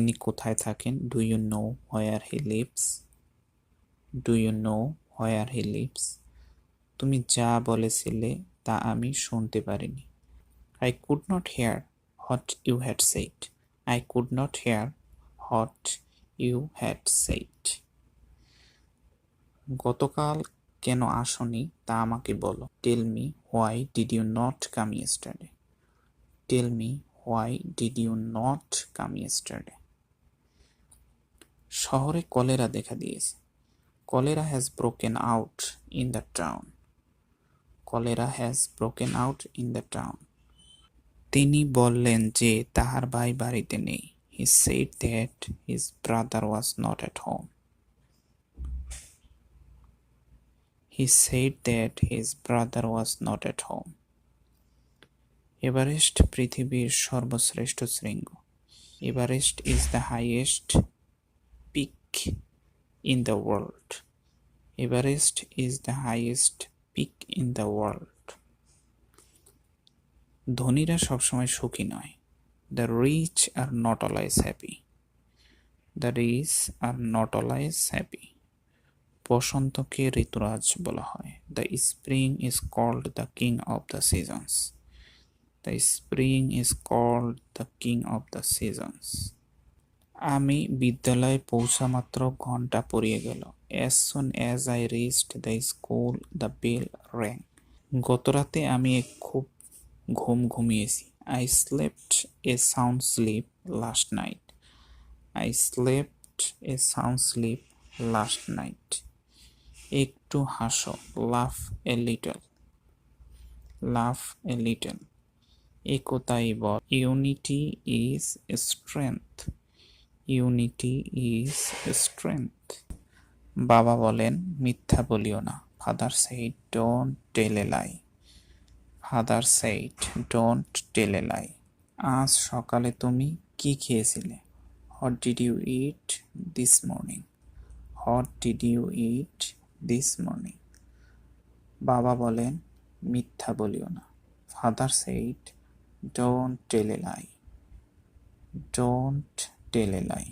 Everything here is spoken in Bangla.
তিনি কোথায় থাকেন? Do you know where he lives do you know where he lives তুমি যা বলেছিলে তা আমি শুনতে পারিনি। I could not hair hot you had said I could not hair hot you had সেইট গতকাল কেন আসনি তা আমাকে বলো। Tell me why did you not come yesterday tell me why did you not come yesterday শহরে কলেরা দেখা দিয়েছে। Cholera has broken out in the town cholera has broken out in the town তিনি বললেন যে তাহার ভাই বাড়িতে নেই। He said that his brother was not at home he said that his brother was not at home Everest পৃথিবীর সর্বশ্রেষ্ঠ শৃঙ্গ। Everest is the highest in the world Everest is the highest peak in the world ধনীরা সবসময় সুখী নয়। The rich are not always happy the rich are not always happy বসন্তকে ঋতুরাজ বলা হয়। The spring is called the king of the seasons the spring is called the king of the seasons আমি বিদ্যালয়ে পৌঁছা মাত্র ঘণ্টা পড়িয়ে গেল। As soon as I reached the school the bell rang গতরাতে আমি খুব ঘুম ঘুমিয়েছি। I slept a sound sleep last night I slept a sound sleep last night একটু হাসো। Laugh a little laugh a little একতাই ball. Unity is strength unity is strength বাবা বলেন, মিথ্যা বলিও না। Father said don't tell a lie father said don't tell a lie আজ সকালে তুমি কি খেয়েছিলে? What did you eat this morning what did you eat this morning বাবা বলেন, মিথ্যা বলিও না। Father said don't tell a lie don't tell lie